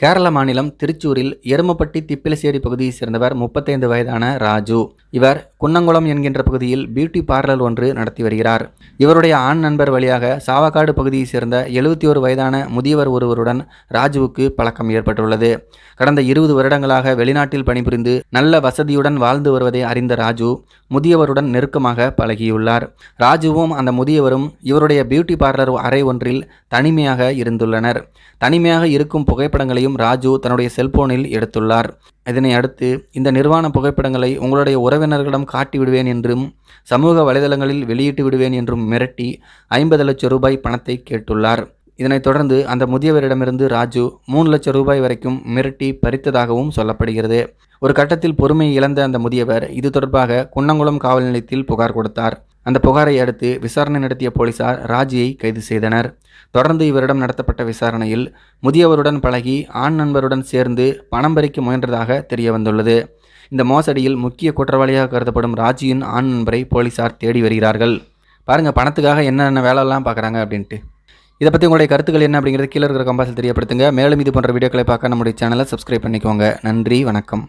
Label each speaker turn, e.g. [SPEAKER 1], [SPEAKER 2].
[SPEAKER 1] கேரள மாநிலம் திருச்சூரில் எருமப்பட்டி திப்பிலசேரி பகுதியைச் சேர்ந்தவர் முப்பத்தைந்து வயதான ராஜு. இவர் குன்னங்குளம் என்கின்ற பகுதியில் பியூட்டி பார்லர் ஒன்று நடத்தி வருகிறார். இவருடைய ஆண் நண்பர் வழியாக சாவக்காடு பகுதியைச் சேர்ந்த எழுபத்தி ஒரு வயதான முதியவர் ஒருவருடன் ராஜுவுக்கு பழக்கம் ஏற்பட்டுள்ளது. கடந்த இருபது வருடங்களாக வெளிநாட்டில் பணிபுரிந்து நல்ல வசதியுடன் வாழ்ந்து வருவதை அறிந்த ராஜு முதியவருடன் நெருக்கமாக பழகியுள்ளார். ராஜுவும் அந்த முதியவரும் இவருடைய பியூட்டி பார்லர் அறை ஒன்றில் தனிமையாக இருந்துள்ளனர். தனிமையாக இருக்கும் புகைப்படங்களையும் ராஜு தன்னுடைய செல்போனில் எடுத்துள்ளார். இதனை அடுத்து இந்த நிர்வாண புகைப்படங்களை உங்களுடைய உறவினர்களிடம் காட்டி விடுவேன் என்றும் சமூக வலைதளங்களில் வெளியிட்டு விடுவேன் என்றும் மிரட்டி ஐம்பது லட்சம் ரூபாய் பணத்தை கேட்டுள்ளார். இதனைத் தொடர்ந்து அந்த முதியவரிடமிருந்து ராஜு மூணு லட்சம் ரூபாய் வரைக்கும் மிரட்டி பறித்ததாகவும் சொல்லப்படுகிறது. ஒரு கட்டத்தில் பொறுமை இழந்த அந்த முதியவர் இது தொடர்பாக குன்னங்குளம் காவல் நிலையத்தில் புகார் கொடுத்தார். அந்த புகாரை அடுத்து விசாரணை நடத்திய போலீசார் ராஜியை கைது செய்தனர். தொடர்ந்து இவரிடம் நடத்தப்பட்ட விசாரணையில் முதியவருடன் பழகி ஆண் நண்பருடன் சேர்ந்து பணம் பறிக்க முயன்றதாக தெரிய வந்துள்ளது இந்த மோசடியில் முக்கிய குற்றவாளியாக கருதப்படும் ராஜியின் ஆண் நண்பரை போலீசார் தேடி வருகிறார்கள். பாருங்கள் பணத்துக்காக என்னென்ன வேலைலாம் பார்க்குறாங்க அப்படின்ட்டு. இதை பற்றி உங்களுடைய கருத்துக்கள் என்ன அப்படிங்கிறது கீழே இருக்கிற கம்பாசில் தெரியப்படுத்துங்க. மேலும் இது போன்ற வீடியோக்களை பார்க்க நம்முடைய சேனலை சப்ஸ்கிரைப் பண்ணிக்கோங்க. நன்றி வணக்கம்.